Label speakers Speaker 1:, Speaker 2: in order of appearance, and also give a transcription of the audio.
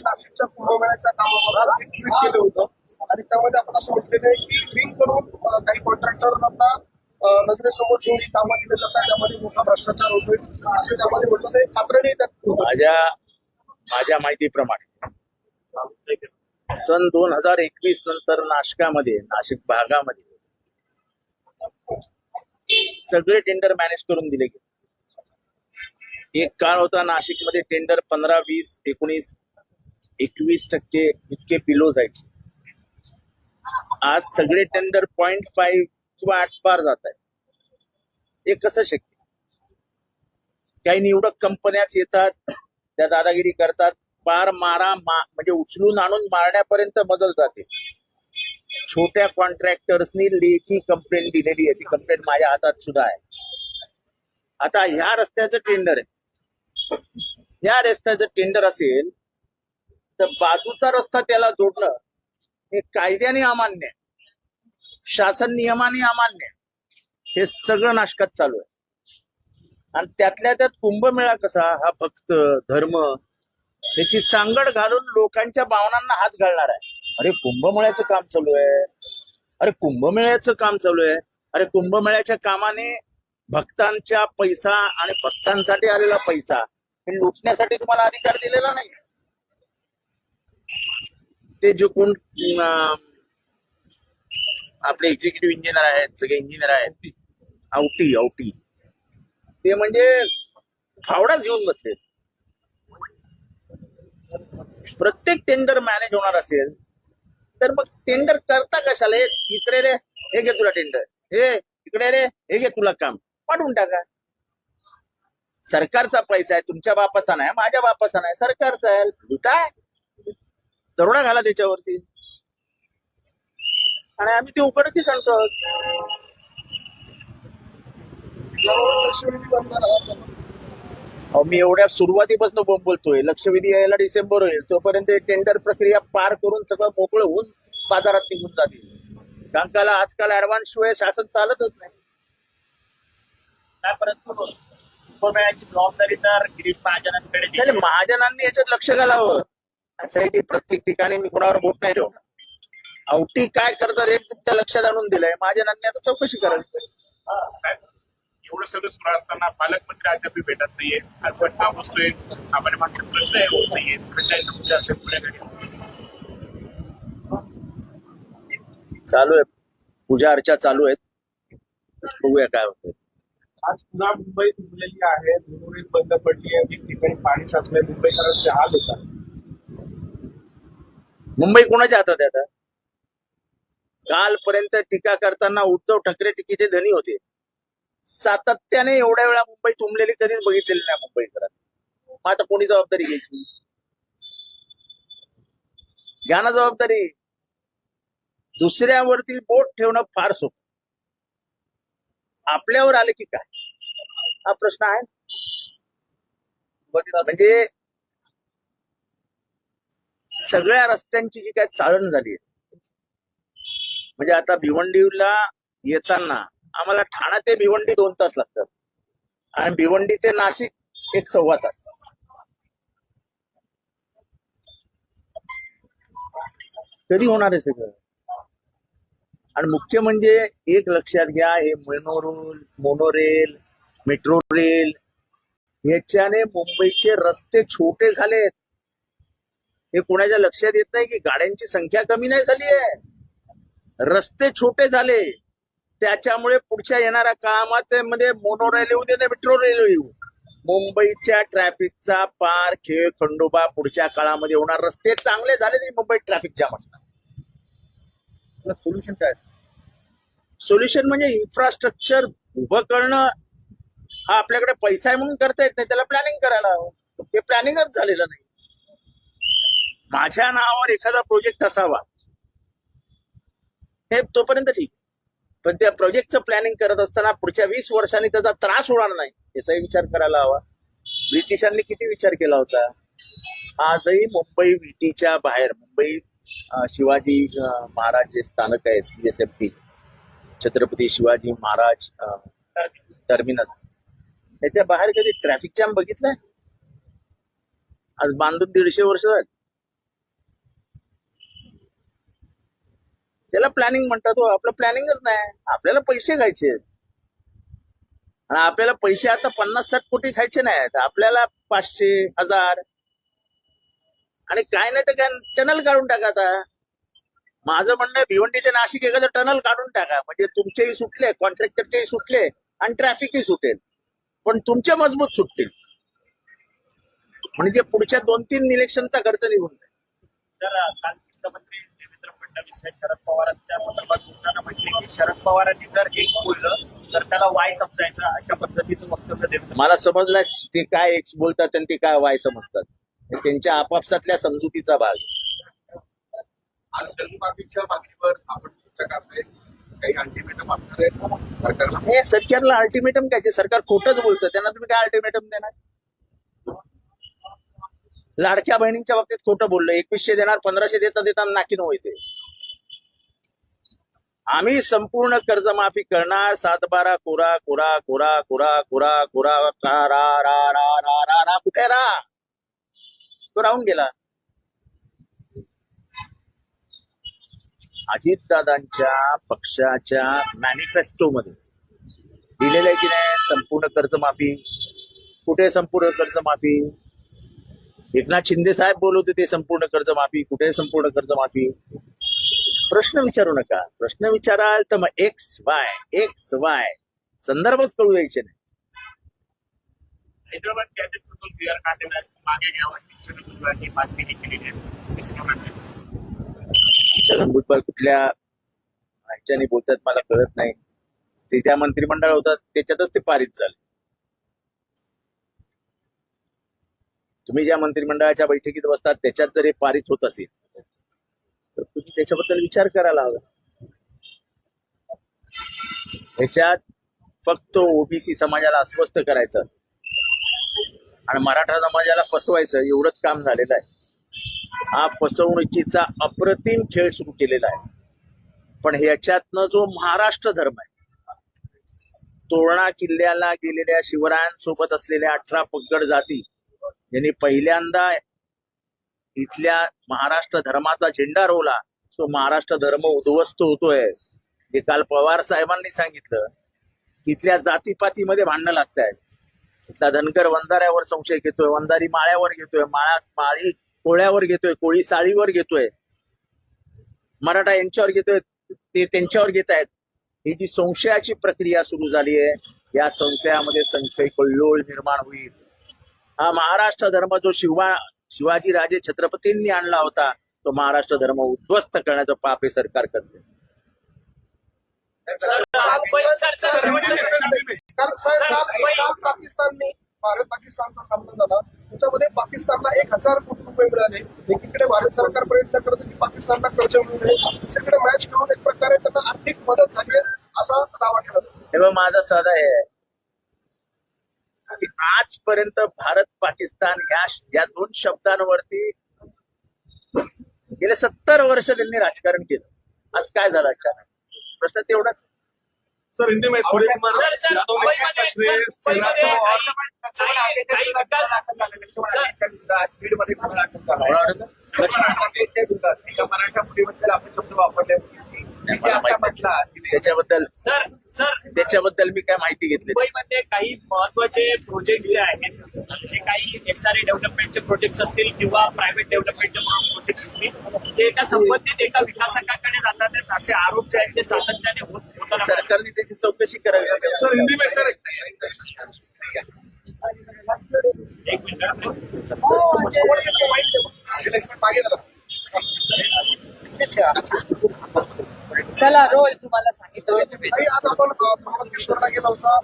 Speaker 1: नाशिकच्या कामामध्ये केलं होतं आणि त्यामध्ये आपण असं म्हटलेलं आहे की लिंक करून काही कॉन्ट्रॅक्टरांना अं, नजरेसमोर घेऊन कामं दिली जातात त्यामध्ये मोठा भ्रष्टाचार होतोय असे त्यामध्ये म्हटलं ते खात्री नाही त्यात
Speaker 2: माझ्या माझ्या माहितीप्रमाणे. सन दोन हजार एकवीस नंतर नाशकामध्ये नाशिक भागामध्ये सगळे टेंडर मॅनेज करून दिले गेले. एक काळ होता नाशिकमध्ये टेंडर पंधरा वीस एकोणीस एकवीस टक्के इतके पिलो जायचे. आज सगळे टेंडर पॉइंट फाईव्ह किंवा आठ पार जात आहे हे कसं शक्य? काही निवडक कंपन्याच येतात त्या दादागिरी करतात. पार मारा मा म्हणजे उचलून आणून मारण्यापर्यंत मजल जाते. छोट्या कॉन्ट्रॅक्टर्सनी लेखी कंप्लेंट दिलेली आहे. ती कंप्लेंट माझ्या हातात सुद्धा आहे. आता ह्या रस्त्याचं टेंडर आहे. ह्या रस्त्याचं टेंडर असेल तर बाजूचा रस्ता त्याला जोडणं हे कायद्याने अमान्य शासन नियमाने अमान्य हे सगळं नाशकात चालू आहे. आणि त्यातल्या त्यात कुंभमेळा कसा हा भक्त धर्म त्याची सांगड घालून लोकांच्या भावनांना हात घालणार आहे. अरे कुंभमेळ्याचं काम चालू आहे. अरे कुंभमेळ्याचं काम चालू आहे. अरे कुंभमेळ्याच्या कामाने भक्तांच्या पैसा आणि भक्तांसाठी आलेला पैसा हे लुटण्यासाठी तुम्हाला अधिकार दिलेला नाही. ते जे कोण आपले एक्झिक्युटिव्ह इंजिनियर आहेत सगळे इंजिनियर आहेत. औटी औटी. ते म्हणजे फावडाच घेऊन बसले. प्रत्येक टेंडर मॅनेज होणार असेल तर मग टेंडर करता कशाला? इकडे रे हे घे तुला टेंडर हे इकडे रे हे घे तुला काम. पाठवून टाका. सरकारचा पैसा आहे तुमच्या बापाचा नाही माझ्या बापाचा नाही सरकारचा आहे. लुटा. दरोडा घाला त्याच्यावरती. आणि आम्ही ते उघडती सांगतो
Speaker 1: यावर लक्षवेधी बनणार आहात आपण.
Speaker 2: अहो, मी एवढ्या सुरुवातीपासून बोंब बोलतोय. लक्षवेधी यायला डिसेंबर होईल. तोपर्यंत टेंडर प्रक्रिया पार करून सगळं मोकळं होऊन बाजारात निघून जातील. का आजकाल ऍडव्हान्स शिवाय शासन चालतच नाही.
Speaker 3: परंतु कुंभमेळ्याची जबाबदारी तर गिरीश महाजनांकडे दिली.
Speaker 2: त्याला महाजनांनी याच्यात लक्ष घालावं. असं आहे की प्रत्येक ठिकाणी मी कोणावर बोट नाही ठेवणार. आवटी काय करतात हे तुमच्या लक्षात आणून दिलंय. महाजनांनी आता चौकशी करायला पाहिजे.
Speaker 4: एवढं सगळं सुरू असताना पालकमंत्री अद्याप भेटत नाहीये. पटना बसतोय. सामान्य माणसं प्रश्न होत नाहीये. भेटायचं म्हणजे असेल पुण्याकडे
Speaker 2: चालू आहे. पूजा अर्चा चालू आहेत. बघूया काय होतं
Speaker 1: आज पुन्हा मुंबई तुंबलेली आहे. मुंबईत बंद पडली आहे. एक ठिकाणी पाणी साचलंय. मुंबईकरांचे हाल होतात
Speaker 2: मुंबई कोणाच्या हातात आहे आता? कालपर्यंत टीका करताना उद्धव ठाकरे टीकेचे धनी होते. सातत्याने एवढ्या वेळा मुंबई तुंबलेली कधीच बघितलेली नाही मुंबईकरांनी मग आता कोणी जबाबदारी घ्यायची? घ्या ना जबाबदारी. दुसऱ्यावरती बोट ठेवणं फार सोपं. आपल्यावर आले की काय? हा प्रश्न आहे. म्हणजे सगळ्या रस्त्यांची जी काय चाळण झाली म्हणजे आता भिवंडीला येताना आम्हाला ठाणा ते भिवंडी दोन तास लागतात. आणि भिवंडी ते नाशिक एक सव्वा तास. कधी होणार आहे सगळं? आणि मुख्य म्हणजे एक लक्षात घ्या हे मोनोरेल मोनोरेल मेट्रो रेल ह्याच्याने मुंबईचे रस्ते छोटे झालेत. हे कोणाच्या लक्षात येत नाही की गाड्यांची संख्या कमी नाही झाली आहे? रस्ते छोटे झाले. त्याच्यामुळे पुढच्या येणाऱ्या काळामध्ये मोनो रेल्वे येऊ दे मेट्रो रेल्वे येऊ मुंबईच्या ट्रॅफिकचा पार खेळ खंडोबा पुढच्या काळामध्ये होणार. रस्ते चांगले झाले तरी मुंबईत ट्रॅफिक जाम असणार सोल्युशन काय? सोल्युशन म्हणजे इन्फ्रास्ट्रक्चर उभं करणं. हा आपल्याकडे पैसा आहे म्हणून करता येत नाही त्याला प्लॅनिंग करायला हवं. ते प्लॅनिंगच झालेलं नाही. माझ्या नावावर एखादा प्रोजेक्ट असावा. हे तोपर्यंत ठीक. पण त्या प्रोजेक्टचं प्लॅनिंग करत असताना पुढच्या वीस वर्षांनी त्याचा त्रास होणार नाही याचाही विचार करायला हवा. ब्रिटिशांनी किती विचार केला होता? आजही मुंबई विटीच्या बाहेर मुंबई शिवाजी महाराज जे स्थानक आहे सीएसएफटी छत्रपती शिवाजी महाराज टर्मिनस त्याच्या बाहेर कधी ट्रॅफिक जाम बघितलाय? आज बांधून दीडशे वर्ष झाली. त्याला प्लॅनिंग म्हणतात हो, आपलं प्लॅनिंगच नाही. आपल्याला पैसे घ्यायचे. आणि आपल्याला पैसे आता पन्नास साठ कोटी खायचे नाहीत. आपल्याला पाचशे हजार. आणि काय नाही तर काय टनल काढून टाका आता. माझं म्हणणं आहे भिवंडी ते नाशिक एखादं टनल काढून टाका. म्हणजे तुमचेही सुटले कॉन्ट्रॅक्टरचेही सुटले आणि ट्रॅफिकही सुटेल. पण तुमचे मजबूत सुटतील. म्हणजे पुढच्या दोन तीन इलेक्शनचा खर्च निघून जाईल.
Speaker 3: फडणवीस हे शरद पवारांच्या संदर्भात बोलताना म्हटले की शरद पवारांनी जर एक्स बोललं तर त्याला वाय समजायचं अशा पद्धतीचं वक्तव्य देवेंद्र
Speaker 2: मला समजलं ते काय एक्स बोलतात आणि ते काय वाय समजतात. हे त्यांच्या आपापसातल्या समजुतीचा भाग.
Speaker 1: आज कर्जमाफीच्या मागणीवर आपण चर्चा करताय. काही अल्टिमेटम असणार आहे सरकारला?
Speaker 2: हे सरकारला अल्टिमेटम काय? ते सरकार खोटंच बोलतं. त्यांना तुम्ही काय अल्टिमेटम देणार? लाडक्या बहिणींच्या बाबतीत खोटं बोललं. एकवीसशे देणार पंधराशे देता देता नाकी होते आम्ही संपूर्ण कर्जमाफी करणार. सात बारा कोरा कोरा कोरा कोरा कोरा कोरा रा रा रा रा रा रा कुठे रा? तो राहून गेला. अजितदादांच्या पक्षाच्या मॅनिफेस्टो मध्ये दिलेलं आहे की नाही? संपूर्ण कर्जमाफी. कुठे संपूर्ण कर्जमाफी? एकनाथ शिंदे साहेब बोलवते ते संपूर्ण कर्जमाफी. कुठे संपूर्ण कर्जमाफी? प्रश्न विचारू नका. प्रश्न विचाराल तर मग एक्स वाय एक्स वाय संदर्भच कळू द्यायचे नाही? छगन भुजबळ कुठल्या ह्याच्याने बोलतात मला कळत नाही. ते ज्या मंत्रिमंडळ होतात त्याच्यातच ते पारित झाले. तुम्ही ज्या मंत्रिमंडळाच्या बैठकीत बसतात त्याच्यात जर हे पारित होत असेल त्याच्याबद्दल विचार करायला हवा. ह्याच्यात फक्त ओबीसी समाजाला अस्वस्थ करायचं आणि मराठा समाजाला फसवायचं एवढंच काम झालेलं आहे. हा फसवणुकीचा अप्रतिम खेळ सुरू केलेला आहे. पण ह्याच्यातनं जो महाराष्ट्र धर्म आहे तोरणा किल्ल्याला गेलेल्या शिवरायांसोबत असलेल्या अठरा पगड जाती यांनी पहिल्यांदा इथल्या महाराष्ट्र धर्माचा झेंडा रोवला. तो महाराष्ट्र धर्म उद्ध्वस्त होतोय. हे काल पवार साहेबांनी सांगितलं. तिथल्या जातीपातीमध्ये भांडणं लागत आहेत तिथला धनगर वंजाऱ्यावर संशय घेतोय वंजारी माळ्यावर घेतोय माळा माळी कोळ्यावर घेतोय कोळी साळीवर घेतोय. मराठा यांच्यावर घेतोय ते त्यांच्यावर घेत आहेत ही जी संशयाची प्रक्रिया सुरू झाली आहे या संशयामध्ये संशय कल्लोळ निर्माण होईल. हा महाराष्ट्र धर्म जो शिवा शिवाजी राजे छत्रपतींनी आणला होता तो महाराष्ट्र धर्म उद्ध्वस्त करण्याचं पाप हे सरकार करते.
Speaker 1: पाकिस्तानने भारत पाकिस्तानचा सामना झाला. त्याच्यामध्ये पाकिस्तानला एक हजार कोटी रुपये मिळाले. एकीकडे भारत सरकार प्रयत्न करत की पाकिस्तानला कर्ज मिळू नये. दुसरीकडे मॅच करून एक प्रकारे त्यांना आर्थिक मदत झाली आहे, असा दावा केला जातो.
Speaker 2: हे बघ माझा साधा आहे. की आजपर्यंत भारत पाकिस्तान ह्या या दोन शब्दांवरती गेले सत्तर वर्ष त्यांनी राजकारण केलं आज काय झालं अचानक प्रश्न तेवढाच
Speaker 4: सर हिंदी में
Speaker 1: मराठा मुलीबद्दल आपण शब्द वापरले
Speaker 2: नाही, मला माहीत नाही. त्याच्याबद्दल
Speaker 3: सर सर.
Speaker 2: त्याच्याबद्दल मी काय माहिती घेतली.
Speaker 3: मुंबईमध्ये काही महत्त्वाचे प्रोजेक्ट जे आहेत जे काही एसआरए डेव्हलपमेंटचे प्रोजेक्ट असतील किंवा प्रायव्हेट डेव्हलपमेंटचे प्रोजेक्ट असतील ते एका संबंधित एका विकासकाकडे जातात असे आरोप जे आहेत ते सातत्याने होत
Speaker 2: सरकारने त्याची चौकशी करावी. लागेल
Speaker 4: सर हिंदी में सर
Speaker 3: एक मिनिट
Speaker 1: मागे झाला
Speaker 5: चला रोल तुम्हाला सांगितलं.
Speaker 1: ताई, आज आपण अ, गेला होता.